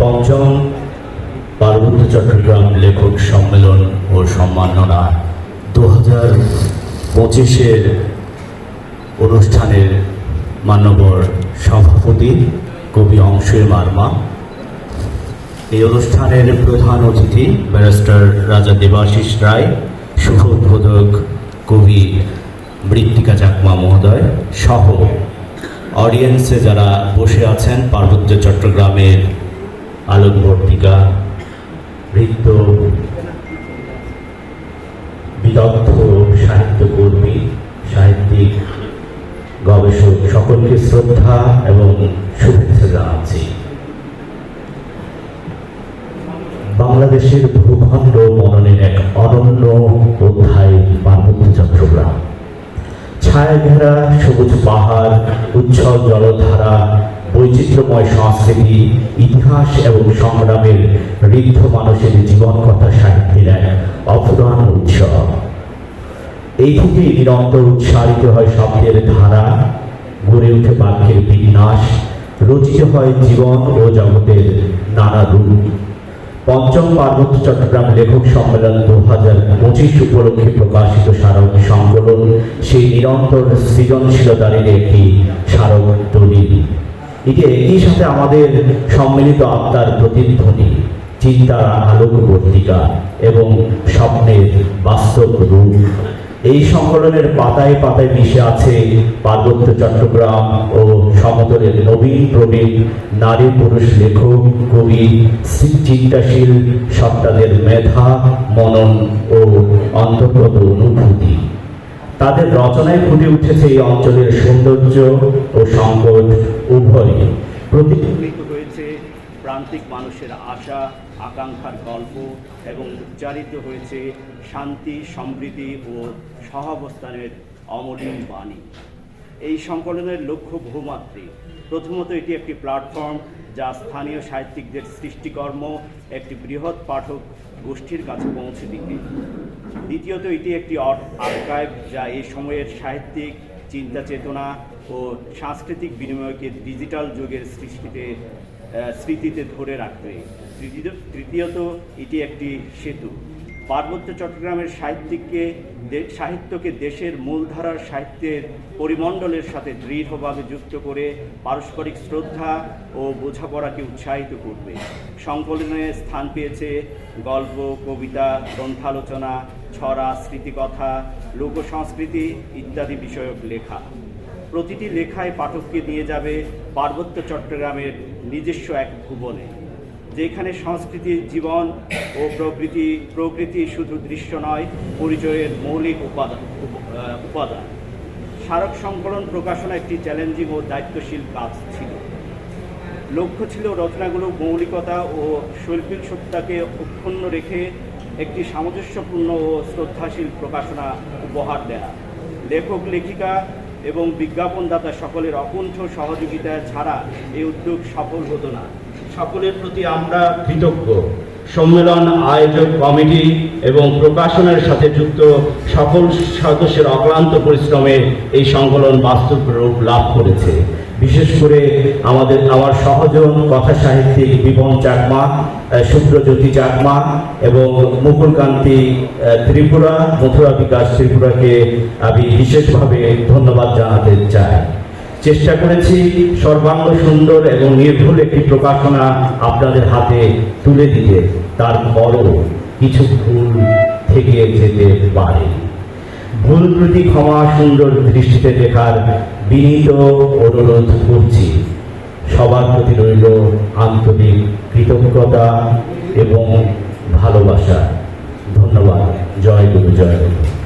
পঞ্চম পার্বত্য চট্টগ্রাম লেখক সম্মেলন ও সম্মাননা দু হাজার পঁচিশের অনুষ্ঠানের মান্যবর সভাপতি কবি অংশুর মার্মা। এই অনুষ্ঠানের প্রধান অতিথি ব্যারিস্টার রাজা দেবাশিস রায়, শুভ উদ্বোধক কবি মৃত্তিকা চাকমা মহোদয় সহ অডিয়েন্সে যারা বসে আছেন পার্বত্য চট্টগ্রামের আলোকবর্তিকা নৃত্য বিদগ্ধ সাহিত্যকর্মী, সাহিত্যিক, গবেষক, সকলকে শ্রদ্ধা এবং শুভেচ্ছা জানাচ্ছি। বাংলাদেশের ভূখণ্ড মননের এক অনন্য অধ্যায়, পার্বত্য চট্টগ্রাম। ছায়া ঘেরা সবুজ পাহাড়, উচ্ছল জলধারা বৈচিত্র্যময় সংস্কৃতি, ইতিহাস এবং সংগ্রামের ঋদ্ধ মানুষের জীবন কথা সাহিত্যের এক অফুরান উৎসব এই থেকেই নিরন্তর উৎসারিত হয় শব্দের ধারা, গড়ে ওঠে বাক্যের বিন্যাস, রচিত হয় জীবন ও জগতের নানা রূপ। পঞ্চম পার্বত্য চট্টগ্রাম লেখক সম্মেলন দু হাজার পঁচিশ উপলক্ষে প্রকাশিত স্মারক সংকলন, সেই নিরন্তর সৃজনশীলতার একটি স্মারক দলিল এটি একই সাথে আমাদের সম্মিলিত আত্মার প্রতিধ্বনি চিন্তার আলোকবর্তিকা এবং স্বপ্নের বাস্তব রূপ। এই সংকলনের পাতায় পাতায় মিশে আছে পার্বত্য চট্টগ্রাম ও সমতলের নবীন প্রবীণ নারী পুরুষ লেখক, কবি, চিন্তাশীল, সত্তাদের মেধা, মনন ও অন্তর্গত অনুভূতি। তাদের রচনায় ফুটে উঠেছে এই অঞ্চলের সৌন্দর্য ও সংকট উভয়ই। প্রতিফলিত হয়েছে প্রান্তিক মানুষের আশা, আকাঙ্ক্ষার গল্প এবং উচ্চারিত হয়েছে শান্তি, সমৃদ্ধি ও সহাবস্থানের অমলিন বাণী। এই সংকলনের লক্ষ্য বহুমাত্রিক। প্রথমত এটি একটি প্ল্যাটফর্ম যা স্থানীয় সাহিত্যিকদের সৃষ্টিকর্ম, একটি বৃহৎ পাঠক গোষ্ঠীর কাছে পৌঁছে দিতে। দ্বিতীয়ত, এটি একটি আর্কাইভ যা এই সময়ের সাহিত্যিক, চিন্তা চেতনা ও সাংস্কৃতিক বিনিময়কে ডিজিটাল যুগের সৃষ্টিতে স্মৃতিতে ধরে রাখবে তৃতীয়- তৃতীয়ত, এটি একটি সেতু। পার্বত্য চট্টগ্রামের সাহিত্যিককে সাহিত্যকে দেশের মূলধারার সাহিত্যের পরিমণ্ডলের সাথে দৃঢ়ভাবে যুক্ত করে পারস্পরিক শ্রদ্ধা ও বোঝাপড়াকে উৎসাহিত করবে। সংকলনে স্থান পেয়েছে গল্প, কবিতা, গ্রন্থালোচনা, ছড়া, স্মৃতিকথা, লোকসংস্কৃতি ইত্যাদি বিষয়ক লেখা। প্রতিটি লেখায় পাঠককে নিয়ে যাবে পার্বত্য চট্টগ্রামের নিজস্ব এক ভুবনে। যেখানে সংস্কৃতি, জীবন ও প্রকৃতি প্রকৃতি শুধু দৃশ্য নয়, পরিচয়ের মৌলিক উপাদান উপাদান। স্মারক সংকলন প্রকাশনা একটি চ্যালেঞ্জিং ও দায়িত্বশীল কাজ ছিল। লক্ষ্য ছিল রচনাগুলো মৌলিকতা ও শৈল্পিক সত্তাকে অক্ষুণ্ণ রেখে একটি সামঞ্জস্যপূর্ণ ও শ্রদ্ধাশীল প্রকাশনা উপহার দেয়া। লেখক, লেখিকা এবং বিজ্ঞাপনদাতা সকলের অকুণ্ঠ সহযোগিতা ছাড়া এই উদ্যোগ সফল হতো না। সকলের প্রতি আমরা কৃতজ্ঞ। সম্মেলন, আয়োজক কমিটি এবং প্রকাশনের সাথে যুক্ত সকল সদস্যের অক্লান্ত পরিশ্রমে এই সংকলন বাস্তব রূপ লাভ করেছে। বিশেষ করে আমাদের, আমার সহজন কথা সাহিত্যিক বিপন চাকমা শুভ্রজ্যোতি চাকমা এবং মুকুলকান্তি ত্রিপুরা, মথুরা বিকাশ ত্রিপুরাকে আমি বিশেষভাবে ধন্যবাদ জানাতে চাই। চেষ্টা করেছি সর্বাঙ্গ সুন্দর এবং নির্ভুল একটি প্রকাশনা আপনাদের হাতে তুলে দিতে। তারপরও কিছু ভুল থেকে যেতে পারে। ভুল ত্রুটি ক্ষমা সুন্দর দৃষ্টিতে দেখার বিনীত অনুরোধ করছি। সবার প্রতি রইল আন্তরিক কৃতজ্ঞতা এবং ভালোবাসা। ধন্যবাদ। জয় গুরু জয় গুরু।